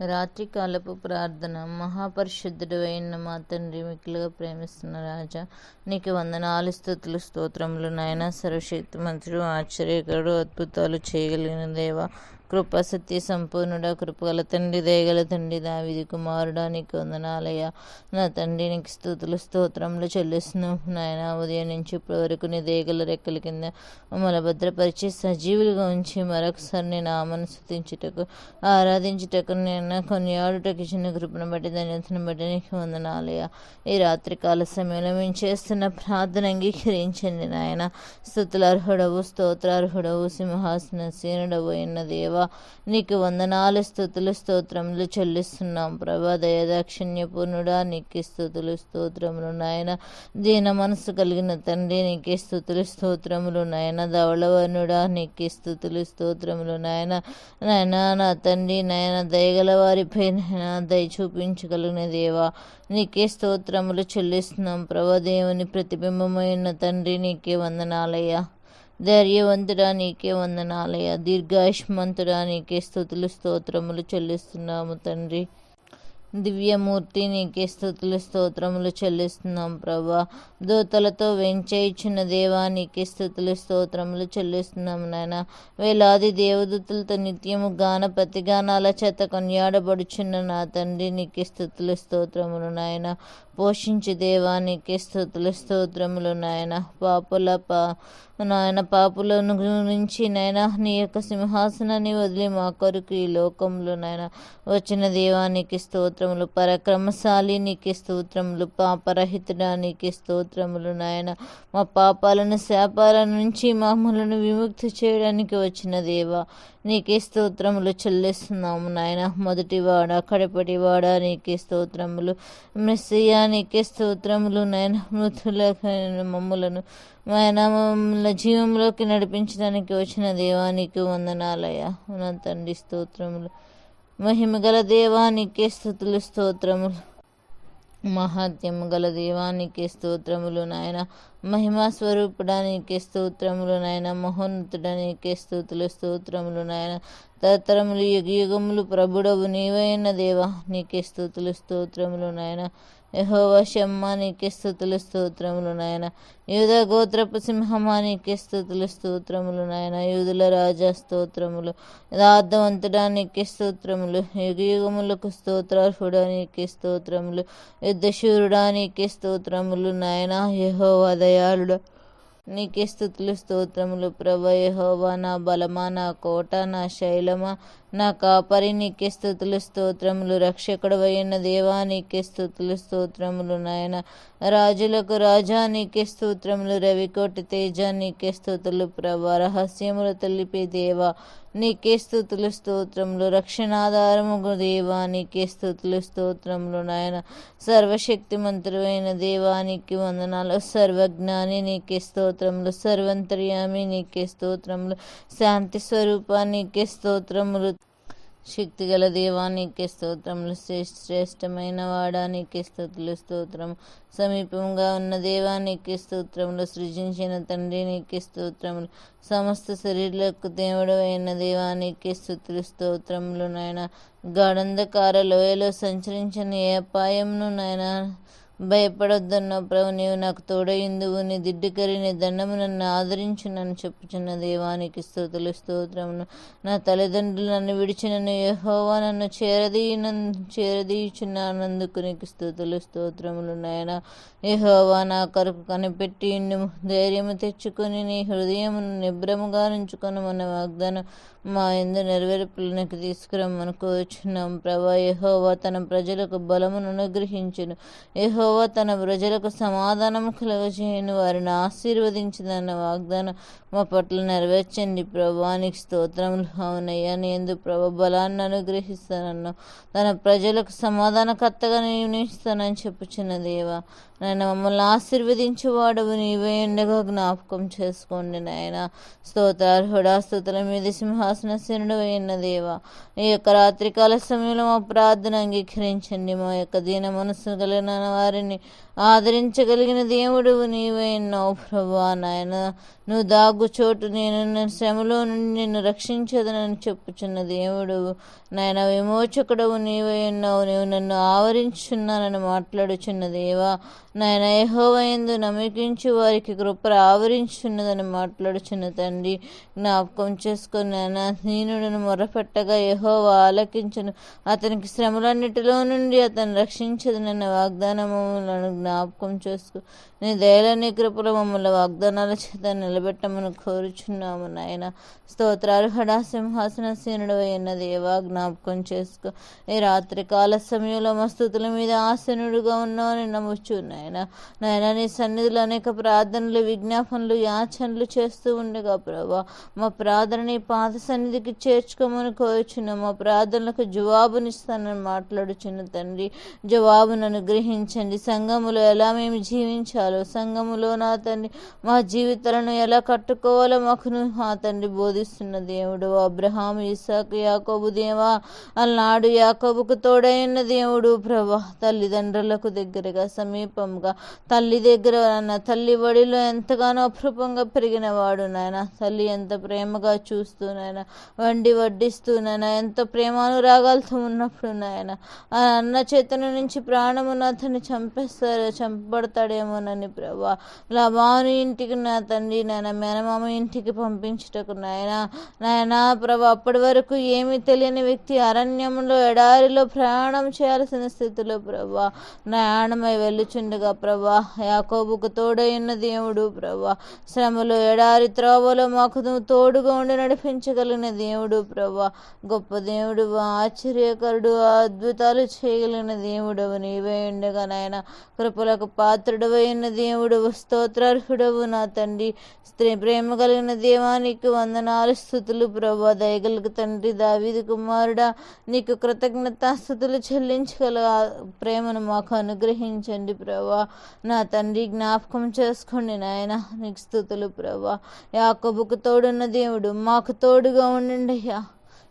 రాత్రికాలపు ప్రార్థన. మహాపరిశుద్ధుడు అయిన మా తండ్రి మిక్కులుగా ప్రేమిస్తున్న రాజా నీకు వందనాలు స్థుతులు స్తోత్రములు నాయన. సర్వశక్తి మంత్రుడు ఆశ్చర్యకరుడు అద్భుతాలు చేయగలిగిన దేవ కృప సత్య సంపూర్ణుడ కృపగల తండ్రి దయగల తండ్రి దావిది కుమారుడా నీకు వందనాలయ్యా. నా తండ్రి నీకు స్థుతులు స్తోత్రములు చెల్లిస్తున్నాం. నాయన ఉదయం నుంచి ఇప్పటి వరకు నీ దయగల రెక్కల కింద మమ్మల్ని భద్రపరిచి సజీవులుగా ఉంచి మరొకసారి నేను ఆమెను స్థుతించుటకు ఆరాధించుటకు నేను కొన్ని ఆడుటకు ఇచ్చిన కృపను బట్టి ధన్యతను బట్టి నీకు వందనాలయ్యా. ఈ రాత్రికాల సమయంలో మేము చేస్తున్న ప్రార్థన అంగీకరించండి నాయన. స్థుతులార్హుడవు స్తోత్రార్హుడవు సింహాసన సీనుడవు అయిన దేవ నీకు వందనాలు స్థుతులు స్తోత్రములు చెల్లిస్తున్నాం ప్రభా. దయదాక్షిణ్యపూర్ణుడా నీకే స్థుతులు స్తోత్రములు నాయన. దీన మనసు కలిగిన తండ్రి నీకే స్థుతులు స్తోత్రములు నాయన. ధవళవర్ణుడా నీకే స్థుతులు స్తోత్రములు నాయన. నాయన నా తండ్రి నాయన దయగల వారిపై నాయన దయ చూపించగలిగిన దేవా. నీకే స్తోత్రములు చెల్లిస్తున్నాం ప్రభా. దేవుని ప్రతిబింబమైన తండ్రి నీకే వందనాలయ్యా. ధైర్యవంతుడా నీకే వందనాలయ దీర్ఘాయుష్మంతుడా నీకే స్థుతులు స్తోత్రములు చెల్లిస్తున్నాము తండ్రి. దివ్యమూర్తి నీకే స్థుతులు స్తోత్రములు చెల్లిస్తున్నాం ప్రభా. దూతలతో వెంచేయిచున్న దేవా నీకే స్థుతులు స్తోత్రములు చెల్లిస్తున్నాం నాయన. వేలాది దేవదూతలతో నిత్యము గాన ప్రతిగానాల చేత కొనియాడబడుచున్న నా తండ్రి నీకే స్థుతులు స్తోత్రములు నాయన. పోషించి దేవానికి స్థుతులు స్తోత్రములు నాయన. పాపుల పా నాయన పాపులను గురించి నాయన నీ యొక్క సింహాసనాన్ని వదిలి మా కొరకు ఈ లోకంలో నాయన వచ్చిన దేవానికి స్తోత్రములు పరక్రమశాలి నీకు స్తోత్రములు పాపరహితుడా స్తోత్రములు నాయన. మా పాపాలను శాపాల నుంచి మామూలను విముక్తి చేయడానికి వచ్చిన దేవా నీకే స్తోత్రములు చెల్లిస్తున్నాము నాయన. మొదటివాడ కడపటివాడ నీకే స్తోత్రములు. మెస్సియా నీకే స్తోత్రములు నాయన మృతుల మమ్ములను ఆయన మమ్మల్ని జీవంలోకి నడిపించడానికి వచ్చిన దేవానికి వందనాలయ నా తండ్రి స్తోత్రములు. మహిమగల దేవానికి స్థుతులు స్తోత్రములు. మహాత్యము గల దేవానికి స్తోత్రములు నాయన మహిమా స్వరూపుడానికి స్తోత్రములు నాయన మహోన్నతుడానికి స్తోతులు స్తోత్రములు నాయన తరతరములు యుగ యుగములు ప్రభుడవు నీవైన దేవా నీకే స్తోతులు స్తోత్రములు నాయన యహోవ శమ్మ నీకే స్థుతులు స్తోత్రములు నాయన. యూద గోత్రపు సింహమా నీకే స్థుతులు స్తోత్రములు నాయన. యూదుల రాజా స్తోత్రములు యథార్థవంతుడా నీకే స్తోత్రములు యుగ యుగములకు స్తోత్రార్హుడా నీకే స్తోత్రములు యుద్ధశూరుడా నీకే స్తోత్రములు నాయన. యహోవ దయాళుడా నీకే స్థుతులు స్తోత్రములు ప్రభ. యహోవా నా బలమా నా కోట నా శైలమా. నా కాపరి నీకే స్థుతులు స్తోత్రములు. రక్షకుడు అయిన దేవా నీకే స్థుతులు స్తోత్రములు నాయన. రాజులకు రాజా నీకే స్తోత్రములు రవికోటి తేజ నీకే స్థుతులు ప్రభా. రహస్యములు తెలిపే దేవా నీకే స్థుతులు స్తోత్రములు. రక్షణాధారము దేవా నీకే స్థుతులు స్తోత్రములు నాయన. సర్వశక్తి అయిన దేవానికి వందనాలు. సర్వజ్ఞాని నీకే స్తోత్రములు. సర్వంతర్యామి నీకే స్తోత్రములు. శాంతి స్వరూపానికి స్తోత్రములు. శక్తి శక్తిగల దేవానికి స్తోత్రములు. శ్రేష్టమైన వాడానికి స్థుతులు. స్తోత్రం. సమీపంగా ఉన్న దేవానికి స్తోత్రములు. సృజించిన తండ్రినికి స్తోత్రములు. సమస్త శరీరులకు దేవుడు అయిన దేవానికి స్థుతులు స్తోత్రములు నాయన. గాఢంధకార లోయలో సంచరించిన ఏ అపాయంను నాయన. భయపడొద్దన్న ప్రభు నీవు నాకు తోడయిందువు నీ దిడ్డికరి నీ దండము నన్ను ఆదరించు నన్ను చెప్పుచున్న దేవానికి స్తోతులు స్తోత్రమును నా తల్లిదండ్రులు నన్ను విడిచి నన్ను యహోవా నన్ను చేరదీయ చేరదీయుచున్నందుకు నీకు స్తోతులు స్తోత్రములు నాయన. యహోవా నా కొరకు కనిపెట్టి ధైర్యము తెచ్చుకొని నీ హృదయమును నిబ్రముగా నుంచుకొని మన వాగ్దానం మా ఎందు నెరవేర్పులకు తీసుకురమ్మనుకోవచ్చున్నాం ప్రభా. యహోవా తన ప్రజలకు బలమును అనుగ్రహించును. యహోవా తన ప్రజలకు సమాధానం కలగజేయను. వారిని ఆశీర్వదించదన్న వాగ్దానం మా పట్ల నెరవేర్చండి. ప్రభానికి స్తోత్రములు అవునయ్యా. నేను ప్రభ బలాన్ని అనుగ్రహిస్తానన్న తన ప్రజలకు సమాధానకర్తగా నియమిస్తానని చెప్పుచున్న దేవా నాయన మమ్మల్ని ఆశీర్వదించేవాడవు. నీవే ఉండగా జ్ఞాపకం చేసుకోండి నాయన. స్తోత్రార్హుడా స్తోత్రం మీద సింహాసనశనుడు అయిన దేవా ఈ యొక్క రాత్రికాల సమయంలో మా ప్రార్థన అంగీకరించండి. మా యొక్క దీన మనసు కలిగిన వారి వారిని ఆదరించగలిగిన దేవుడు నీవే ఉన్నావు ప్రభా నాయన. నువ్వు దాగు చోటు నేను శ్రమలో నుండి నిన్ను రక్షించదనని చెప్పుచున్న దేవుడు. నాయన విమోచకుడవు నీవై ఉన్నావు నువ్వు నన్ను ఆవరించున్నానని మాట్లాడుచున్న దేవా. నాయన యెహోవయందు నమ్మకించి వారికి కృప ఆవరించున్నదని మాట్లాడుచున్న తండ్రి జ్ఞాపకం చేసుకుని నాయన దీనుడును మొరపెట్టగా యెహోవా ఆలకించును. అతనికి శ్రమలన్నిటిలో నుండి అతను రక్షించదనన్న వాగ్దానములను జ్ఞాపకం చేసుకో. నీ దయల నీ కృపలు మమ్మల్ని వాగ్దానాల చేత నిలబెట్టమని కోరుచున్నాము నాయన. స్తోత్రార్హడా సింహాసన సీనుడు అయిన దేవా జ్ఞాపకం చేసుకో. ఈ రాత్రి కాల సమయంలో మా స్థుతుల మీద ఆసనుడుగా ఉన్నావని నమ్ముచు నాయన. నాయన నీ సన్నిధిలో అనేక ప్రార్థనలు విజ్ఞాపనలు యాచనలు చేస్తూ ఉండగా ప్రభా మా ప్రార్థనని పాత సన్నిధికి చేర్చుకోమని కోరుచున్నాం మా ప్రార్థనలకు జవాబునిస్తానని మాట్లాడుచున్న తండ్రి జవాబును అనుగ్రహించండి సంఘములో ఎలా మేము జీవించాలో సంఘములో నా తండ్రి మా జీవితాలను ఎలా కట్టుకోవాలో మాకు మా తండ్రి బోధిస్తున్న దేవుడు. అబ్రహాం ఇసాకు యాకోబు దేవా అలనాడు యాకోబుకు తోడైన దేవుడు ప్రభా. తల్లిదండ్రులకు దగ్గరగా సమీపంగా తల్లి దగ్గర నాయన తల్లి వడిలో ఎంతగానో అపృపంగా పెరిగిన వాడు నాయన. తల్లి ఎంత ప్రేమగా చూస్తూ నాయన వండి వడ్డిస్తూ నాయన ఎంత ప్రేమానురాగాలతో ఉన్నప్పుడు నాయన. ఆ అన్న చేతన నుంచి ప్రాణమును అతన్ని చంపేస్తారు చంపబడతాడేమోనని ప్రభా. లాభాను ఇంటికి నా తండ్రి నాయన మేనమామ ఇంటికి పంపించుటకు నాయన. నాయన ప్రభా అప్పటి వరకు ఏమీ తెలియని వ్యక్తి అరణ్యంలో ఎడారిలో ప్రయాణం చేయాల్సిన స్థితిలో ప్రభా. ప్రయాణమై వెళ్ళుచుండగా ప్రభా యాకోబుకు తోడైన దేవుడు ప్రభా. శ్రమలో ఎడారి త్రోవలో మాకు తోడుగా ఉండి నడిపించగలిగిన దేవుడు ప్రభా. గొప్ప దేవుడు ఆశ్చర్యకరుడు అద్భుతాలు చేయగలిగిన దేవుడు నీవే ఉండగా నాయన. కృపలకు పాత్రుడు అయిన దేవుడు స్తోత్రార్హుడవు నా తండ్రి. స్త్రీ ప్రేమ కలిగిన దేవానికి వందనాలు స్థుతులు ప్రభా. దయగలుగు తండ్రి దావిది కుమారుడా నీకు కృతజ్ఞతాస్థుతులు చెల్లించగల ప్రేమను మాకు అనుగ్రహించండి ప్రభా. నా తండ్రి జ్ఞాపకం చేసుకోండి నాయన నీకు స్థుతులు ప్రభా. యాకొబుకు తోడున్న దేవుడు మాకు తోడుగా ఉండండి అయ్యా.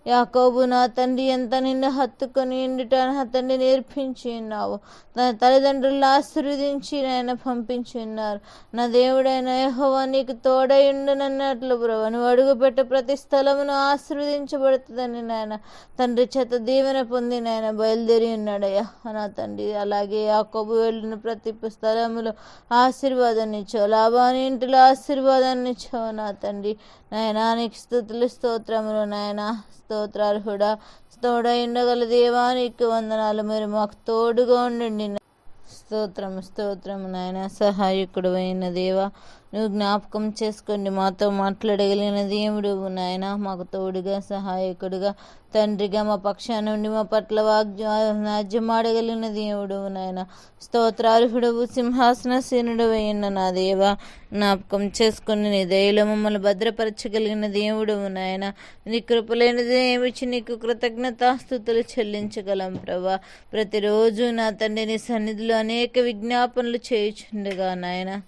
యాకోబు నా తండ్రి ఎంత నిన్ను హత్తుకొని ఉండుట నా తండ్రి నేర్పించి ఉన్నావు. తన తల్లిదండ్రులు ఆశీర్వదించి నాయన పంపించి ఉన్నారు. నా దేవుడైన యహోవా నీకు తోడై ఉండునన్నట్లు ప్రభు నువ్వు అడుగుపెట్టే ప్రతి స్థలమును ఆశీర్వదించబడుతుందని నాయన తండ్రి చేత దీవెన పొంది నాయన బయలుదేరి ఉన్నాడయ్యా. నా తండ్రి అలాగే యాకోబు వెళ్ళిన ప్రతి స్థలములో ఆశీర్వాదాన్ని ఇచ్చావు. లాభాన్ని ఇంటిలో ఆశీర్వాదాన్ని ఇచ్చావు నా తండ్రి. నాయనా నీకు స్థుతులు స్తోత్రములు నాయనా. స్తోత్రార్హుడా తోడైండగల దేవానికి వందనాలు. మీరు మాకు తోడుగా ఉండండి. స్తోత్రం స్తోత్రం నాయన సహాయకుడు అయిన దేవా నువ్వు జ్ఞాపకం చేసుకోండి. మాతో మాట్లాడగలిగిన దేవుడు నాయన మాకు తోడుగా సహాయకుడుగా తండ్రిగా మా పక్షాన నుండి మా పట్ల వాగ్జమాడగలిగిన దేవుడు నాయన. స్తోత్రార్హుడవు సింహాసనసీనుడు అయిన నా దేవ. జ్ఞాపకం చేసుకుని నీ దయలో మమ్మల్ని భద్రపరచగలిగిన దేవుడు నాయన. నీ కృపలేనిది ఏమిచ్చి నీకు కృతజ్ఞతాస్థుతులు చెల్లించగలం ప్రభా. ప్రతిరోజు నా తండ్రి నీ సన్నిధిలో అనేక విజ్ఞాపనలు చేయుచుండగా నాయన.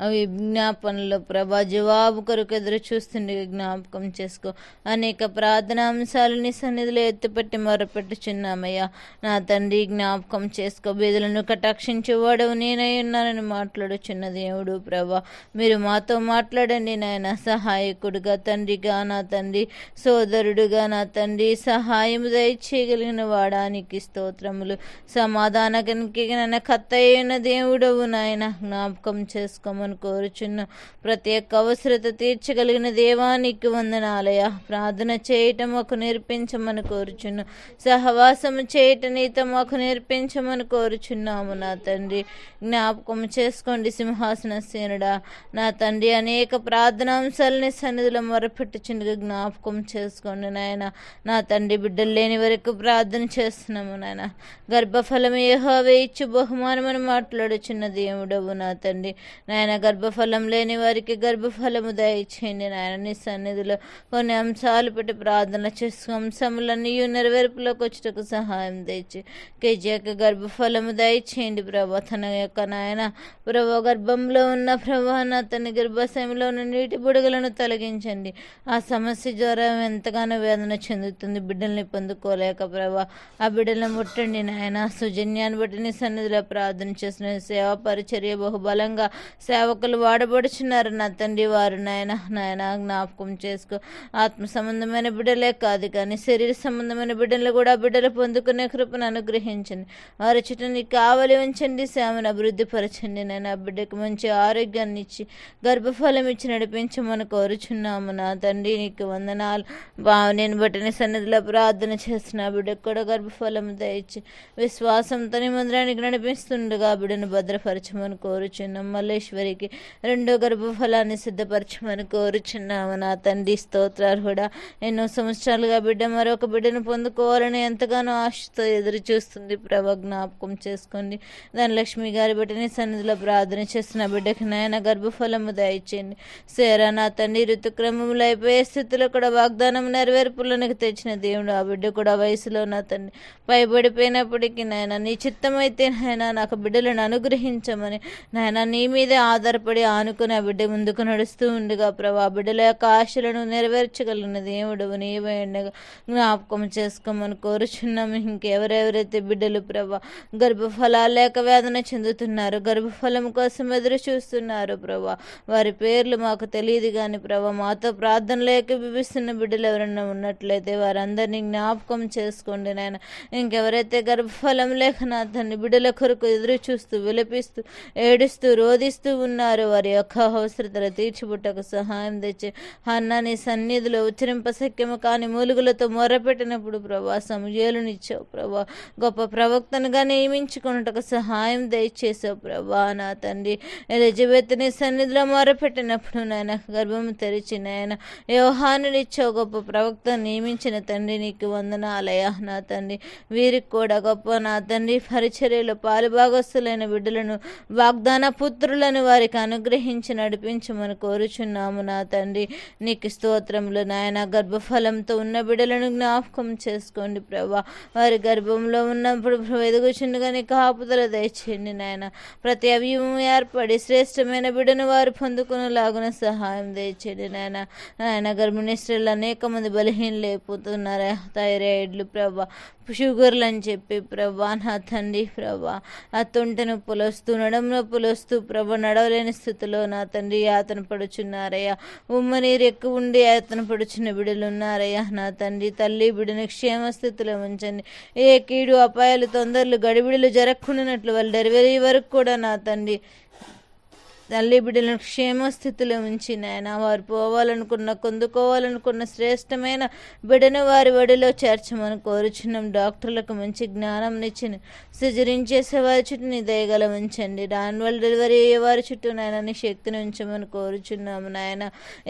అవి విజ్ఞాపనలో ప్రభా జవాబు కొరకు ఎదురు చూస్తుండే జ్ఞాపకం చేసుకో. అనేక ప్రార్థనాంశాలు నీ సన్నిధిలో ఎత్తుపెట్టి మొరపెట్టుచున్నామయ్యా. నా తండ్రి జ్ఞాపకం చేసుకో. బీదులను కటాక్షించేవాడవు నేనై ఉన్నానని మాట్లాడుచున్న దేవుడు ప్రభా. మీరు మాతో మాట్లాడండి నాయన. సహాయకుడుగా తండ్రిగా నా తండ్రి సోదరుడుగా నా తండ్రి సహాయం దయచేయగలిగిన వాడానికి స్తోత్రములు. సమాధానానికి నన్ను కత్తయ్యన దేవుడవు నాయన. జ్ఞాపకం చేసుకోమని. కోరుచున్న ప్రతి ఒక్క అవసరత తీర్చగలిగిన దేవానికి వందనాలయ. ప్రార్థన చేయటం మాకు నేర్పించమని కోరుచున్న సహవాసము చేయటం నీతో మాకు నేర్పించమని కోరుచున్నాము నా తండ్రి. జ్ఞాపకం చేసుకోండి సింహాసన సేనుడా. నా తండ్రి అనేక ప్రార్థనాంశాలని సన్నిధిలో మొరపెట్టుచుండగా జ్ఞాపకం చేసుకోండి నాయన. నా తండ్రి బిడ్డలు లేని వరకు ప్రార్థన చేస్తున్నాము నాయన. గర్భఫలం ఏహోవే ఇచ్చు బహుమానమని మాట్లాడుచున్న దేవుడవు నా తండ్రి. నాయన గర్భఫలం లేని వారికి గర్భఫలము దయచేయండి నాయన. నీ సన్నిధిలో కొన్ని అంశాలు పెట్టి ప్రార్థన చేసుకు అంశములన్నీ నెరవేర్పులోకి వచ్చుటకు సహాయం తెచ్చి కేజీ యొక్క గర్భఫలము దయచేయండి ప్రభా. తన యొక్క నాయన ప్రభా గర్భంలో ఉన్న ప్రభా నా తన గర్భాశయంలో ఉన్న నీటి బుడగలను తొలగించండి. ఆ సమస్య ద్వారా ఎంతగానో వేదన చెందుతుంది. బిడ్డల్ని పొందుకోలేక ప్రభా ఆ బిడ్డలను ముట్టండి నాయన. సుజన్యాన్ని బట్టి నీ సన్నిధిలో ప్రార్థన చేసిన సేవా పరిచర్య బహుబలంగా సేవ సేవకులు వాడబడుచున్నారు. నా తండ్రి వారు నాయన నాయన జ్ఞాపకం చేసుకో. ఆత్మ సంబంధమైన బిడ్డలే కాదు కానీ శరీర సంబంధమైన బిడ్డలు కూడా బిడ్డలు పొందుకునే కృపను అనుగ్రహించండి. వారి చుట్టూ నీకు కావలి ఉంచండి సేవను అభివృద్ధి పరచండి. నేను ఆ బిడ్డకు మంచి ఆరోగ్యాన్ని ఇచ్చి గర్భఫలం ఇచ్చి నడిపించమని కోరుచున్నాము. నా తండ్రి నీకు వందనాలు. బా నేను బట్టిన సన్నిధిలో ప్రార్థన చేసిన ఆ బిడ్డకు కూడా గర్భఫలం దయచి విశ్వాసంతో నీ మందిరానికి నడిపిస్తుండగా ఆ బిడ్డను భద్రపరచమని కోరుచున్నాం. మల్లేశ్వరికి రెండో గర్భఫలాన్ని సిద్ధపరచమని కోరుచున్నాము నా తండ్రి స్తోత్రాలు కూడా. ఎన్నో సంవత్సరాలుగా బిడ్డ మరొక బిడ్డను పొందుకోవాలని ఎంతగానో ఆశతో ఎదురు చూస్తుంది. ప్రభ జ్ఞాపకం చేసుకోండి. ధనలక్ష్మి గారి బిడ్డని సన్నిధిలో ప్రార్థన చేస్తున్న బిడ్డకి నాయన గర్భఫలము దయచేయండి. సేరా నా తండ్రి ఋతుక్రమములు అయిపోయే స్థితిలో కూడా వాగ్దానం నెరవేర్పులకు తెచ్చిన దేవుడు ఆ బిడ్డ కూడా వయసులో నా తండ్రి. పైబడిపోయినప్పటికీ నాయన నీ చిత్తమైతే నాయన నాకు బిడ్డలను అనుగ్రహించమని నాయన నీ మీదే ఆధారపడి ఆనుకుని ఆ బిడ్డ ముందుకు నడుస్తూ ఉండగా ప్రభా ఆ బిడ్డల యొక్క ఆశలను నెరవేర్చగలిగిన దేవుడు నీవే ఉండగా. జ్ఞాపకం చేసుకోమని కోరుచున్నాము ఇంకెవరెవరైతే బిడ్డలు ప్రభా గర్భఫలాలు లేక వేదన చెందుతున్నారు గర్భఫలం కోసం ఎదురు చూస్తున్నారు ప్రభా వారి పేర్లు మాకు తెలియదు కానీ ప్రభా మాతో ప్రార్థన లేక విభిస్తున్న బిడ్డలు ఎవరైనా ఉన్నట్లయితే వారందరినీ జ్ఞాపకం చేసుకోండి నాయన. ఇంకెవరైతే గర్భఫలం లేక నా తండ్రి బిడ్డల కొరకు ఎదురు చూస్తూ విలపిస్తూ ఏడుస్తూ రోధిస్తూ ఉన్నారు. వారి యొక్క అవసరతలు తీర్చిబుట్టకు సహాయం తెచ్చి అన్న నీ సన్నిధిలో ఉచ్చరింప సఖ్యము కాని మూలుగులతో మొరపెట్టినప్పుడు ప్రభా సమయలునిచ్చావు ప్రభా. గొప్ప ప్రవక్తనుగా నియమించుకున్నటకు సహాయం దయచేసావు ప్రభా. నా తండ్రి ఎలిజబెత్ని సన్నిధిలో మొరపెట్టినప్పుడు నాయన గర్భం తెరిచి నాయన యోహానునిచ్చావు గొప్ప ప్రవక్త నియమించిన తండ్రి నీకు వందనాలయ నా తండ్రి వీరికి కూడా గొప్ప నా తండ్రి పరిచర్యలో పాలుభాగస్తులైన బిడ్డలను వాగ్దాన పుత్రులను వారికి అనుగ్రహించి నడిపించమని కోరుచున్నాము నా తండ్రి. నీకు స్తోత్రములు నాయన. గర్భఫలంతో ఉన్న బిడ్డలను జ్ఞాపకం చేసుకోండి ప్రభా. వారి గర్భంలో ఉన్నప్పుడు ఎదుగుచుండగా నీకు ఆపుదల దయచేయండి నాయన. ప్రతి అవయవం ఏర్పడి శ్రేష్టమైన బిడ్డను వారు పొందుకునేలాగున సహాయం దయచేయండి నాయన. నాయన గర్భిణీ స్త్రీలు అనేక మంది బలహీనలు అయిపోతున్నారు. థైరాయిడ్లు ప్రభా షుగర్లు అని చెప్పి ప్రభా నా తండ్రి ప్రభా. ఆ తొంట నొప్పులు వస్తూ నడం నొప్పులు వస్తూ నడవలేని స్థితిలో నా తండ్రి యాతన పడుచున్నారయ్యా. ఉమ్మనీరు ఎక్కువ ఉండి యాతన పడుచున్న బిడలున్నారయ్యా నా తండ్రి తల్లి బిడని క్షేమ స్థితిలో ఉంచండి. ఏ కీడు అపాయాలు తొందరలు గడిబిడులు జరగకుండానట్లు వాళ్ళు డెలివరీ వరకు కూడా నా తండ్రి తల్లి బిడ్డలను క్షేమ స్థితిలో ఉంచి నాయన వారు పోవాలనుకున్న కొందుకోవాలనుకున్న శ్రేష్టమైన బిడ్డను వారి వడిలో చేర్చమని కోరుచున్నాం. డాక్టర్లకు మంచి జ్ఞానం ఇచ్చిన సిజరింగ్ చేసే వారి చుట్టూ నీ దయగల ఉంచండి. రాన్వల్ డెలివరీ అయ్యే వారి చుట్టూ నాయన నీ శక్తిని ఉంచమని కోరుచున్నాము నాయన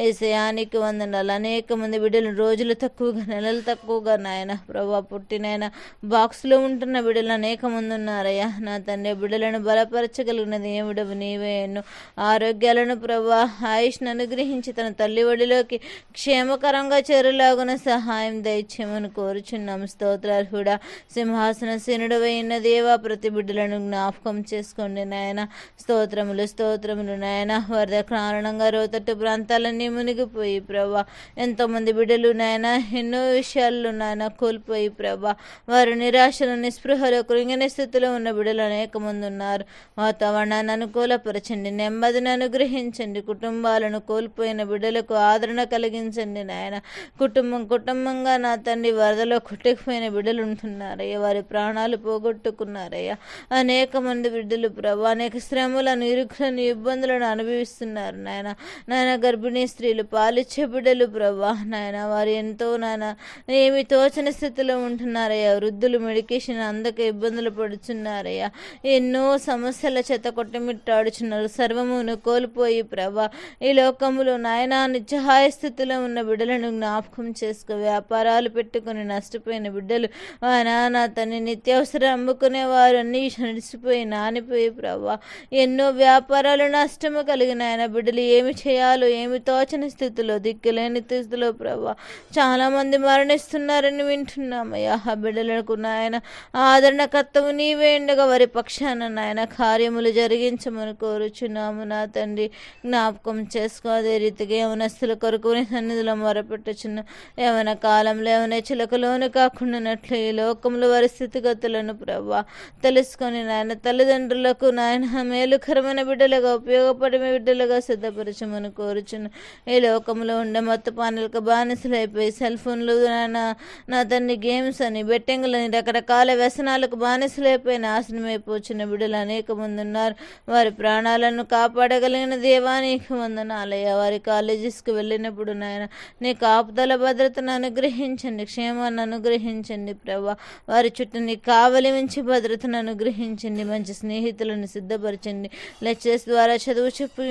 ఏసయానికి వందనాలు. అనేక మంది బిడ్డలు రోజులు తక్కువగా నెలలు తక్కువగా నాయన ప్రభా పుట్టినాయన బాక్స్లో ఉంటున్న బిడ్డలు అనేక మంది ఉన్నారయ్యా. నా తండ్రి బిడ్డలను బలపరచగలిగినది ఏమిడవు నీవే ఎన్నో. ఆరోగ్యాలను ప్రభా ఆయుష్ను అనుగ్రహించి తన తల్లి ఒడిలోకి క్షేమకరంగా చేరులాగున సహాయం దయచేయమని కోరుచున్నాం స్తోత్రార్హుడ కూడా సింహాసన శనుడు అయిన దేవా ప్రతి బిడ్డలను జ్ఞాపకం చేసుకోండి నాయన. స్తోత్రములు స్తోత్రములు నాయన. వరద కారణంగా రోతట్టు ప్రాంతాలన్నీ మునిగిపోయి ప్రభా ఎంతోమంది బిడ్డలు నాయన ఎన్నో విషయాల్లో నాయన కోల్పోయి ప్రభా వారు నిరాశలు నిస్పృహలో కృంగిన స్థితిలో ఉన్న బిడ్డలు అనేక మంది ఉన్నారు వాతావరణాన్ని అనుకూలపరచండి. నెమ్మదిని అనుగ్రహించండి. కుటుంబాలను కోల్పోయిన బిడ్డలకు ఆదరణ కలిగించండి నాయన. కుటుంబం కుటుంబంగా నా తండ్రి వరదలో కొట్టుకుపోయిన బిడ్డలు ఉంటున్నారయ్యా. వారి ప్రాణాలు పోగొట్టుకున్నారయ్యా. అనేక మంది బిడ్డలు ప్రభా అనేక శ్రమలను ఇరుకులను ఇబ్బందులను అనుభవిస్తున్నారు నాయన. నాయన గర్భిణీ స్త్రీలు పాలిచ్చే బిడ్డలు ప్రభా నాయన. వారు ఎంతో నాయన ఏమి తోచని స్థితిలో ఉంటున్నారయ్యా. వృద్ధులు మెడికేషన్ అందక ఇబ్బందులు పడుతున్నారయ్యా ఎన్నో సమస్యల చేత కొట్టమిట్టాడుచున్నారు. సర్వం క్షేమమును కోల్పోయి ప్రభా. ఈ లోకములో నాయన నిత్యహాయ స్థితిలో ఉన్న బిడ్డలను జ్ఞాపకం చేసుకో. వ్యాపారాలు పెట్టుకుని నష్టపోయిన బిడ్డలు ఆ నాన్న తన్ని నిత్యావసరం అమ్ముకునే వారు అన్నీ నడిచిపోయి నానిపోయి ప్రభా. ఎన్నో వ్యాపారాలు నష్టము కలిగిన ఆయన బిడ్డలు ఏమి చేయాలో ఏమి తోచని స్థితిలో దిక్కులేని స్థితిలో ప్రభా. చాలా మంది మరణిస్తున్నారని వింటున్నామయ్యా ఆ బిడ్డలకు నాయన ఆదరణకర్తవు నీవే ఉండగా వారి పక్షాన నాయన కార్యములు జరిగించమని కోరుచున్నాము నా తండ్రి. జ్ఞాపకం చేసుకో అదే రీతిగా యవనస్తుల కొరకు నీ సన్నిధిలో మొరపెట్టుచున్న యవన కాలంలో యవన చిలకలోను కాకుండానట్లు ఈ లోకంలో వారి స్థితిగతులను ప్రభా తెలుసుకొని నాయన తల్లిదండ్రులకు నాయన మేలుకరమైన బిడ్డలుగా ఉపయోగపడే బిడ్డలుగా సిద్ధపరచమని కోరుచున్న ఈ లోకంలో ఉండే మత్తు పానలకు బానిసలైపోయి సెల్ ఫోన్లు నాయన నా తండ్రి గేమ్స్ అని బెట్టింగ్లని రకరకాల వ్యసనాలకు బానిసలైపోయి నాశనం అయిపోచిన బిడ్డలు అనేక మంది ఉన్నారు వారి ప్రాణాలను కాపాడగలిగిన దేవానికి వందనాలయ్య వారి కాలేజెస్కి వెళ్ళినప్పుడు నాయన నీ కాపుదల భద్రతను అనుగ్రహించండి క్షేమాన్ని అనుగ్రహించండి ప్రభా. వారి చుట్టూ నీ కావలి మంచి భద్రతను అనుగ్రహించండి మంచి స్నేహితులను సిద్ధపరచండి. లెక్చర్స్ ద్వారా చదువు చెప్పు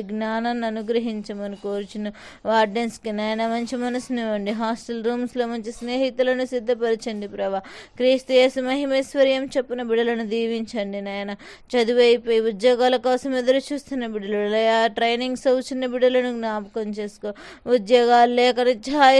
జ్ఞానాన్ని అనుగ్రహించమని కోరుచున్న వార్డెన్స్కి నాయన మంచి మనసునివ్వండి హాస్టల్ రూమ్స్లో మంచి స్నేహితులను సిద్ధపరచండి ప్రభా. క్రీస్తు యేసు మహిమేశ్వర్యం చెప్పిన బిడలను దీవించండి నాయన. చదువు అయిపోయి ఉద్యోగాల కోసం ఎదురు చూస్తున్న బిడ్డలు ట్రైనింగ్ ట్రైనింగ్స్ అవుతున్న బిడ్డలను జ్ఞాపకం చేసుకో. ఉద్యోగాలు లేక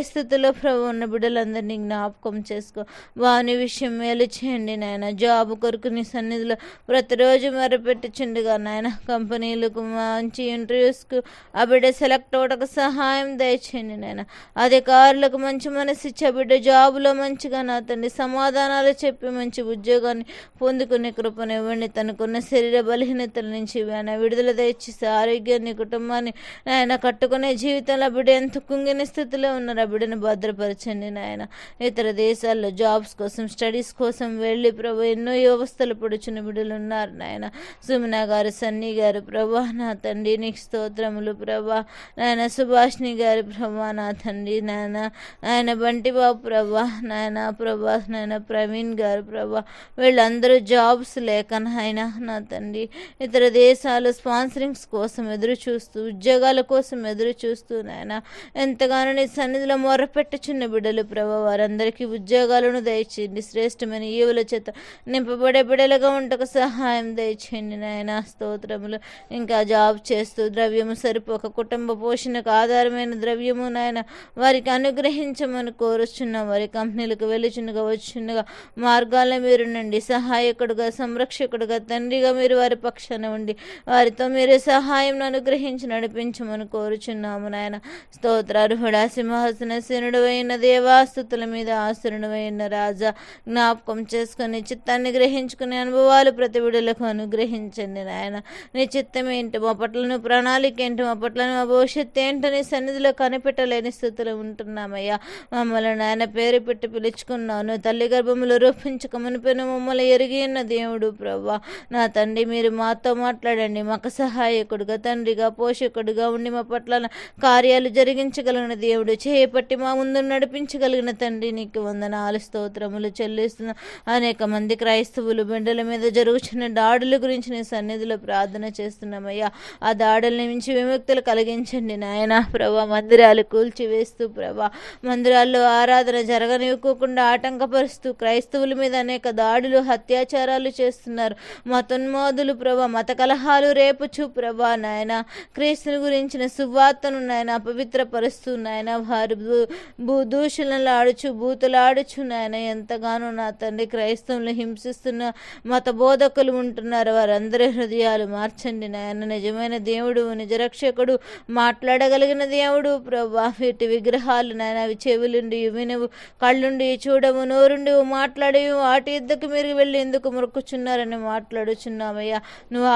స్థితిలో ప్రభు ఉన్న బిడ్డలందరినీ జ్ఞాపకం చేసుకో. వాని విషయం మేలు చేయండి నాయన. జాబ్ కొరకు నీ సన్నిధిలో ప్రతిరోజు మరపెట్టుచుండగా నాయన. కంపెనీలకు మంచి ఇంటర్వ్యూస్కు ఆ బిడ్డ సెలెక్ట్ అవ్వడానికి సహాయం దయచేయండి నాయన. అధికారులకు మంచి మనసు ఇచ్చే బిడ్డ జాబులో మంచిగా నా తండ్రి సమాధానాలు చెప్పి మంచి ఉద్యోగాన్ని పొందుకునే కృపనివ్వండి తనకున్న శరీర బలహీనతల నుంచి నాయన విడుదల దయచేసి ఆరోగ్యాన్ని కుటుంబాన్ని నాయన కట్టుకునే జీవితంలో బిడ్డ ఎంత కుంగిన స్థితిలో ఉన్నారు ఆ బిడ్డను భద్రపరచండి నాయన. ఇతర దేశాల్లో జాబ్స్ కోసం స్టడీస్ కోసం వెళ్ళి ప్రభు ఎన్నో వ్యవస్థలు పడుచున్న బిడ్డలు ఉన్నారు నాయన. సుమనా గారు సన్నీ గారు ప్రభా నా తండ్రి నీకు స్తోత్రములు ప్రభా. నాయన సుభాష్ని గారు ప్రభా నా తండ్రి నాయన. నాయన బంటి బాబు ప్రభా నాయన ప్రభా నాయన ప్రవీణ్ గారు ప్రభా. వీళ్ళందరూ జాబ్స్ లేక నాయన నా తండ్రి. ఇతర దేశ దేశాలు స్పాన్సరింగ్స్ కోసం ఎదురు చూస్తూ ఉద్యోగాల కోసం ఎదురు చూస్తూ నాయన ఎంతగానో నీ సన్నిధిలో మొరపెట్టుచున్న బిడ్డలు ప్రభా. వారందరికీ ఉద్యోగాలను దయచేయండి. శ్రేష్టమైన ఈవుల చేత నింపబడే బిడ్డలుగా ఉండకు సహాయం దయచేయండి నాయన. స్తోత్రములు. ఇంకా జాబ్ చేస్తూ ద్రవ్యము సరిపోక కుటుంబ పోషణకు ఆధారమైన ద్రవ్యము నాయన. వారికి అనుగ్రహించమని కోరుచున్నాం. వారి కంపెనీలకు వెళ్ళుచుండగా వచ్చున్నగా మార్గాల్లో మీరు నుండి సహాయకుడుగా సంరక్షకుడుగా తండ్రిగా మీరు వారి పక్షాన ఉండి వారితో మీరు సహాయం అనుగ్రహించి నడిపించమని కోరుచున్నాము నాయన. స్తోత్రార్హుడా సింహాసన శనుడు అయిన దేవాస్తుతుల మీద ఆసురుడు అయిన రాజా జ్ఞాపకం చేసుకుని చిత్తాన్ని గ్రహించుకునే అనుభవాలు ప్రతి విడులకు అనుగ్రహించండి నాయన. నీ చిత్తం ఏంటి మా ప్రణాళిక ఏంటి మా పట్ల మా భవిష్యత్తు ఏంటని సన్నిధిలో కనిపెట్టలేని స్థితిలో ఉంటున్నామయ్యా. మమ్మల్ని నాయన పేరు పెట్టి పిలుచుకున్నాను. తల్లి గర్భములు రూపించక మునిపోయిన మమ్మల్ని ఎరిగి ఉన్న దేవుడు ప్రభా నా తండ్రి మీరు మాతో మాట్లాడండి. మాకు సహాయకుడుగా తండ్రిగా పోషకుడుగా ఉండి మా పట్ల కార్యాలు జరిగించగలిగిన దేవుడు. చేపట్టి మా ముందు నడిపించగలిగిన తండ్రి నీకు వందనాలు స్తోత్రములు చెల్లిస్తున్న. అనేక మంది క్రైస్తవులు బిడ్డల మీద జరుగుతున్న దాడుల గురించి నీ సన్నిధిలో ప్రార్థన చేస్తున్నామయ్యా. ఆ దాడుల నుంచి విముక్తులు కలిగించండి నాయన. ప్రభా మందిరాలు కూల్చివేస్తూ ప్రభా మందిరాల్లో ఆరాధన జరగనివ్వకుండా ఆటంకపరుస్తూ క్రైస్తవుల మీద అనేక దాడులు అత్యాచారాలు చేస్తున్నారు. మతోన్మాదులు ప్రభా మత కలహాలు రేపుచు ప్రభా నాయన. క్రీస్తుని గురించిన సువార్తను నాయన పవిత్రపరుస్తూ నాయన. వారు భూ- భూదూషణలు ఆడుచు బూతులు ఆడుచు నాయన. ఎంతగానో నా తండ్రి క్రైస్తవులు హింసిస్తున్న మత బోధకులు ఉంటున్నారు. వారందరి హృదయాలు మార్చండి నాయన. నిజమైన దేవుడు నిజరక్షకుడు మాట్లాడగలిగిన దేవుడు ప్రభా. వీటి విగ్రహాలు నాయన అవి చెవులుండి వినవు కళ్ళుండి చూడము నోరుండి మాట్లాడి వాటి ఇద్దకు మీరు వెళ్ళి ఎందుకు మురుక్కుచున్నారని మాట్లాడుచున్నామయ్యా. నువ్వు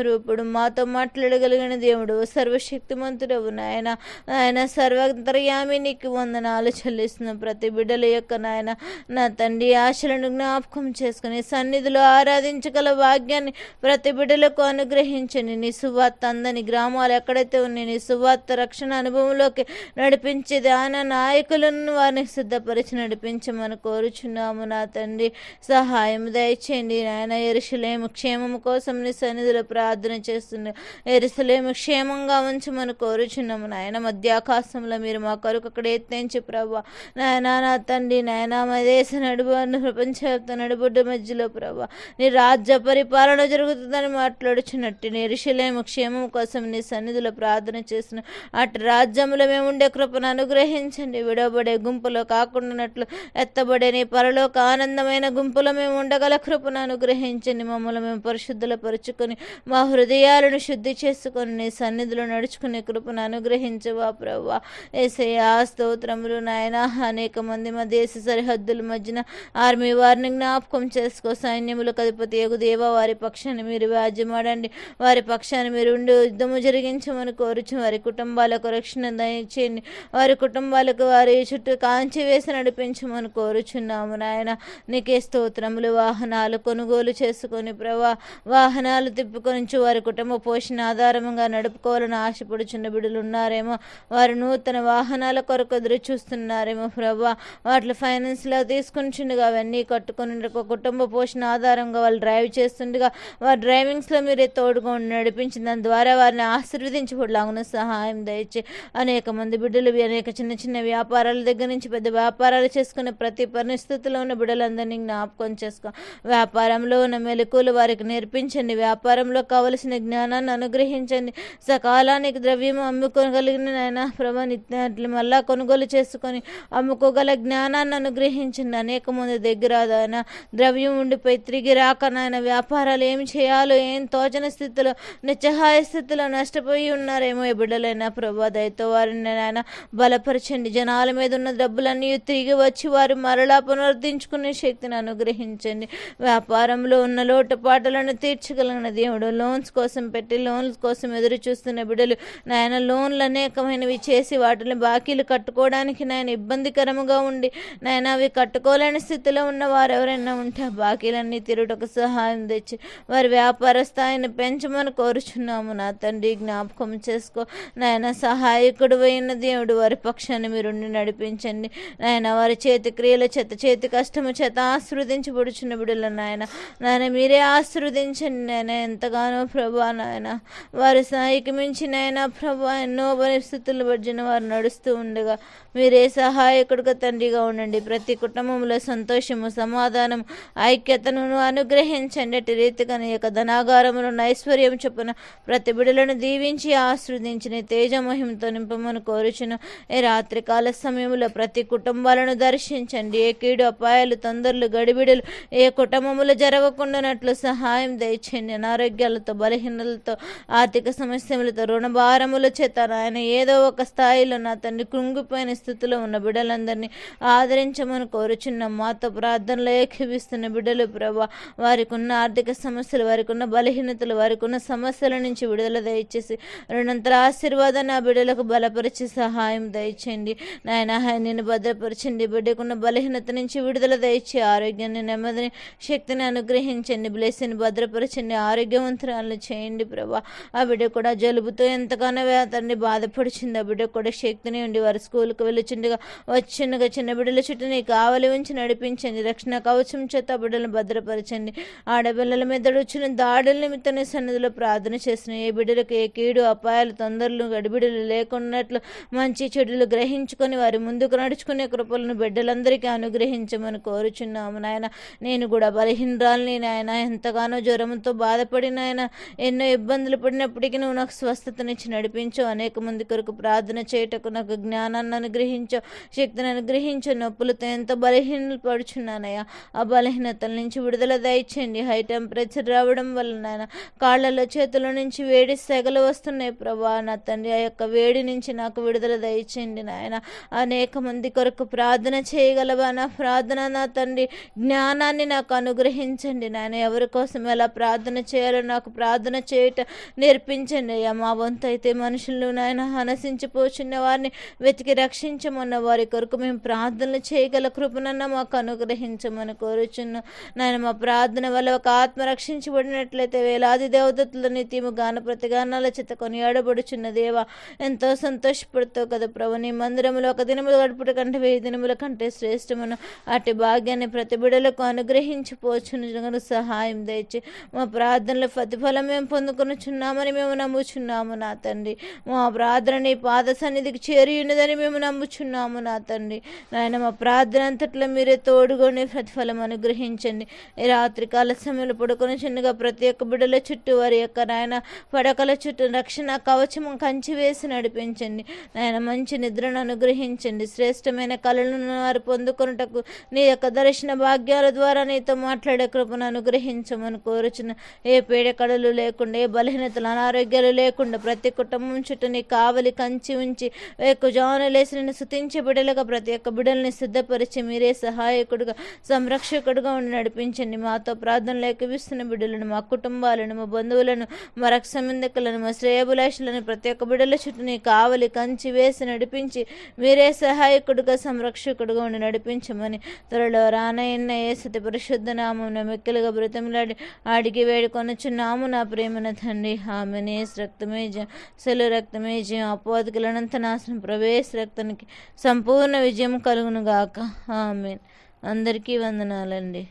స్వరూపుడు మాతో మాట్లాడగలిగిన దేవుడు సర్వశక్తిమంతుడవు నాయన. ఆయన సర్వంతర్యామి నీకు వందనాలు చెల్లిస్తున్న. ప్రతి బిడ్డల యొక్క నాయన నా తండ్రి ఆశలను జ్ఞాపకం చేసుకుని సన్నిధిలో ఆరాధించగల భాగ్యాన్ని ప్రతి బిడ్డలకు అనుగ్రహించండి. నీ సువార్త అందని గ్రామాలు ఎక్కడైతే ఉన్నాయి నీ సువార్త రక్షణ అనుభవంలోకి నడిపించే దాన నాయకులను వారిని సిద్ధపరిచి నడిపించమని కోరుచున్నాము నా తండ్రి. సహాయం దయచేయండి నాయన. ఎరుషులేము క్షేమము కోసం నీ సన్నిధిలో ప్రా ప్రార్థన చేస్తుంది ఎరుసలేము క్షేమంగా ఉంచమని కోరుచున్నాము. నాయన మధ్యాకాశంలో మీరు మా కొరకు అక్కడ ఎత్తించి ప్రభా. నాయన నా తండ్రి నాయన మా దేశ నడుబు ప్రపంచవ్యాప్త నడుబుడ్డ మధ్యలో ప్రభా. నీ రాజ్య పరిపాలన జరుగుతుందని మాట్లాడుచున్నట్టు నీ ఎరుసలేము క్షేమం కోసం నీ సన్నిధిలో ప్రార్థన చేసిన అటు రాజ్యంలో మేము ఉండే కృపను అనుగ్రహించండి. విడవబడే గుంపులో కాకుండానట్లు ఎత్తబడే నీ పరలోక ఆనందమైన గుంపులో మేము ఉండగల కృపను అనుగ్రహించండి. మమ్మల్ని మేము పరిశుద్ధుల పరుచుకొని మా హృదయాలను శుద్ధి చేసుకొని నీ సన్నిధిలో నడుచుకునే కృపను అనుగ్రహించవా ప్రవ్వా? ఏసయ్యా స్తోత్రములు నాయన. అనేక మంది మా దేశ సరిహద్దుల మధ్యన ఆర్మీ వారిని జ్ఞాపకం చేసుకో. సైన్యములకు అధిపతి ఎగు దేవ వారి పక్షాన్ని మీరు వ్యాజ్యమాడండి. వారి పక్షాన్ని మీరు ఉండి యుద్ధము జరిగించమని కోరుచు. వారి కుటుంబాలకు రక్షణ దయచేయండి. వారి కుటుంబాలకు వారి చుట్టూ కాంచి వేసి నడిపించమని కోరుచున్నాము నాయన. నీకే స్తోత్రములు. వాహనాలు కొనుగోలు చేసుకొని ప్రభా వాహనాలు తిప్పుకొని నుంచి వారి కుటుంబ పోషణ ఆధారంగా నడుపుకోవాలని ఆశపడుచున్న బిడ్డలు ఉన్నారేమో వారు నూతన వాహనాల కొరకు ఎదురు చూస్తున్నారేమో ప్రభా. వాటి ఫైనాన్స్లో తీసుకుంటుండగా అవన్నీ కట్టుకొని కుటుంబ పోషణ ఆధారంగా వాళ్ళు డ్రైవ్ చేస్తుండగా. వారి డ్రైవింగ్స్లో మీరే తోడుగా ఉండి నడిపించి దాని ద్వారా వారిని ఆశీర్వదించబడలాగున సహాయం దయచే. అనేక మంది బిడ్డలు అనేక చిన్న చిన్న వ్యాపారాల దగ్గర నుంచి పెద్ద వ్యాపారాలు చేసుకునే ప్రతి పరిస్థితిలో ఉన్న బిడ్డలందరినీ జ్ఞాపకం చేసుకో. వ్యాపారంలో ఉన్న మెలకువలు వారికి నేర్పించండి. వ్యాపారంలో కావలసిన జ్ఞానాన్ని అనుగ్రహించండి. సకాలానికి ద్రవ్యం అమ్ముకోగలిగిన నాయన ప్రభా నిత్య మళ్ళా కొనుగోలు చేసుకొని అమ్ముకోగల జ్ఞానాన్ని అనుగ్రహించండి. అనేక మంది దగ్గర ఆయన ద్రవ్యం ఉండిపోయి తిరిగి రాక నాయన వ్యాపారాలు ఏం చేయాలో ఏం తోచన స్థితిలో నిస్సహాయ స్థితిలో నష్టపోయి ఉన్నారేమో ఈ బిడ్డలైనా ప్రభా దయతో వారిని నాయన బలపరచండి. జనాల మీద ఉన్న డబ్బులన్నీ తిరిగి వచ్చి వారు మరలా పునరుద్ధరించుకునే శక్తిని అనుగ్రహించండి. వ్యాపారంలో ఉన్న లోటుపాటలను తీర్చగలిగిన దేవుడు లోన్స్ కోసం పెట్టి లోన్స్ కోసం ఎదురు చూస్తున్న బిడ్డలు నాయన లోన్లు అనేకమైనవి చేసి వాటిని బాకీలు కట్టుకోవడానికి నాయన ఇబ్బందికరముగా ఉండి నాయన అవి కట్టుకోలేని స్థితిలో ఉన్న వారు ఎవరైనా ఉంటే ఆ బాకీలన్నీ తిరుగుటకు సహాయం తెచ్చి వారి వ్యాపార స్థాయిని పెంచమని కోరుచున్నాము. నా తండ్రి జ్ఞాపకం చేసుకో. నాయన సహాయకుడు అయిన దేవుడు వారి పక్షాన్ని మీరు నడిపించండి. నాయన వారి చేతి క్రియల చేత చేతి కష్టము చేత ఆశీర్వదించబడుచున్న బిడ్డలు నాయన. నాయన మీరే ఆశీర్వదించండి నాయన ఎంతగానో ప్రభా నాయన. వారి స్థాయికి మించినైనా ప్రభా ఎన్నో పరిస్థితులు పడిన వారు నడుస్తూ ఉండగా మీరే సహాయకుడిగా తండ్రిగా ఉండండి. ప్రతి కుటుంబంలో సంతోషము సమాధానం ఐక్యతను అనుగ్రహించండి. అటు రీతిగా నీ యొక్క ధనాగారములను ఐశ్వర్యం చొప్పున ప్రతి బిడలను దీవించి ఆశ్రవదించిన తేజమహిమతో నింపమని కోరుచును. ఈ రాత్రికాల సమయంలో ప్రతి కుటుంబాలను దర్శించండి. ఏ కీడు అపాయాలు తొందరలు గడిబిడలు ఏ కుటుంబములు జరగకుండానట్లు సహాయం దయచేయండి. అనారోగ్యాలతో బలహీనలతో ఆర్థిక సమస్యలతో రుణభారముల చేత ఆయన ఏదో ఒక స్థాయిలో నా తండ్రి కృంగిపోయిన స్థితిలో ఉన్న బిడ్డలందరినీ ఆదరించమని కోరుచున్న మాతో ప్రార్థనలో ఏకీవిస్తున్న బిడ్డలు ప్రభా వారికి ఉన్న ఆర్థిక సమస్యలు వారికి ఉన్న బలహీనతలు వారికి ఉన్న సమస్యల నుంచి విడుదల దయచేసి రెండంతర ఆశీర్వాదాన్ని ఆ బిడ్డలకు బలపరిచి సహాయం దయచేయండి. నాయన నేను భద్రపరచండి. బిడ్డకున్న బలహీనత నుంచి విడుదల దయచి ఆరోగ్యాన్ని నెమ్మదిని శక్తిని అనుగ్రహించండి. బ్లెస్ని భద్రపరచండి. ఆరోగ్యవంతురాలను చేయండి ప్రభా. ఆ బిడ్డ కూడా జలుబుతో ఎంతగానో అతన్ని బాధపడిచింది. ఆ బిడ్డ కూడా శక్తిని ఉండి వారి స్కూల్కి వెళ్ళిచుండగా వచ్చిండగా చిన్న బిడ్డల చుట్టూ నీ కావలి ఉంచి నడిపించండి. రక్షణ కవచం చేత ఆ బిడ్డలను భద్రపరచండి. ఆడపిల్లల మీద వచ్చిన దాడుల నిమిత్తమే సన్నిధిలో ప్రార్థన చేసిన ఏ బిడ్డలకు ఏ కీడు అపాయాలు తొందరలు గడిబిడలు లేకున్నట్లు మంచి చెడులు గ్రహించుకొని వారి ముందుకు నడుచుకునే కృపలను బిడ్డలందరికీ అనుగ్రహించమని కోరుచున్నాము నాయన. నేను కూడా బలహీనరాలని నాయన. ఎంతగానో జ్వరంతో బాధపడిన ఆయన ఎన్నో ఇబ్బందులు పడినప్పటికీ నువ్వు నాకు స్వస్థతనిచ్చి నడిపించు. అనేక మంది కొరకు ప్రార్థన చేయటకు నాకు జ్ఞానాన్ని అనుగ్రహించు శక్తిని అనుగ్రహించు. నొప్పులతో ఎంతో బలహీనలు పడుచున్నానయ్యా ఆ బలహీనతల నుంచి విడుదల దయచేయండి. హై టెంపరేచర్ రావడం వల్ల నాయన కాళ్ళలో చేతుల నుంచి వేడి సెగలు వస్తున్నాయి ప్రభా. నా తండ్రి ఆ యొక్క వేడి నుంచి నాకు విడుదల దయచేయండి నాయన. అనేక మంది కొరకు ప్రార్థన చేయగలవా? నా ప్రార్థన నా తండ్రి జ్ఞానాన్ని నాకు అనుగ్రహించండి నాయన. ఎవరి కోసం ఎలా ప్రార్థన చేయాలో నాకు ప్రార్థన చేయట నేర్పించండి అయ్యా. మా వంతు అయితే మనుషులు నాయన హనసించిపోచున్న వారిని వెతికి రక్షించమన్న వారి కొరకు మేము ప్రార్థనలు చేయగల కృపనన్న మాకు అనుగ్రహించమని కోరుచున్నాం. నాయన మా ప్రార్థన వల్ల ఒక ఆత్మ రక్షించబడినట్లయితే వేలాది దేవదత్తుల నిత్యము గాన ప్రతిగానాల చేత కొనియాడబడుచున్న దేవ ఎంతో సంతోషపడుతావు కదా ప్రభు. నీ మందిరంలో ఒక దినములు గడుపుట కంటే వెయ్యి దినముల కంటే శ్రేష్టమును. అటు భాగ్యాన్ని ప్రతి బిడలకు అనుగ్రహించిపోచును. సహాయం దయచి మా ప్రార్థనలు ప్రతిఫలం మేము పొందుకొనుచున్నామని మేము నమ్ముచున్నాము నా తండ్రి. మా ప్రార్థన నీ పాద సన్నిధికి చేరి ఉన్నదని మేము నమ్ముచున్నాము నా తండ్రి. నాయన మా ప్రార్థన అంతట్లో మీరే తోడుకొని ప్రతిఫలం అనుగ్రహించండి. రాత్రి కాల సమయంలో పడుకొని చిన్నగా ప్రతి ఒక్క బిడ్డల చుట్టూ వారి యొక్క నాయన పడకల చుట్టూ రక్షణ కవచం కంచి వేసి నడిపించండి. నాయన మంచి నిద్రను అనుగ్రహించండి. శ్రేష్టమైన కళలను వారు పొందుకొనుటకు నీ యొక్క దర్శన భాగ్యాల ద్వారా నీతో మాట్లాడే కృపను అనుగ్రహించమని కోరుచున్న ఏ పీడ కళలు లేకుండా ఏ బలహీనతలు అనారోగ్యాలు లేకుండా ప్రతి కుటుంబం చుట్టూ నీ కావలి కంచి ఉంచి జాను లేసి నిన్ను శుతించే బిడ్డలుగా ప్రతి ఒక్క బిడ్డల్ని సిద్ధపరిచి మీరే సహాయకుడుగా సంరక్షకుడుగా ఉండి నడిపించండి. మాతో ప్రార్థనలు ఏకవిస్తున్న బిడ్డలను మా కుటుంబాలను మా బంధువులను మా రక్షమిందకులను మా శ్రేయభిలాషులను ప్రతి ఒక్క బిడ్డల చుట్టూ నీ కావలి కంచి వేసి నడిపించి మీరే సహాయకుడుగా సంరక్షకుడుగా ఉండి నడిపించమని త్వరలో రానయ్యన్న ఏ సతి పరిశుద్ధ నామం మెక్కలుగా బ్రతంలాడి అడిగి వేడుకొనుచున్నాము నా ప్రేమన తండ్రి ఆమెనే రక్తమే జయం సెలు రక్తమే జయం. అపవాదికి అనంతనాశనం ప్రవేశ రక్తానికి సంపూర్ణ విజయం కలుగును గాక ఆమె అందరికీ వందనాలండి.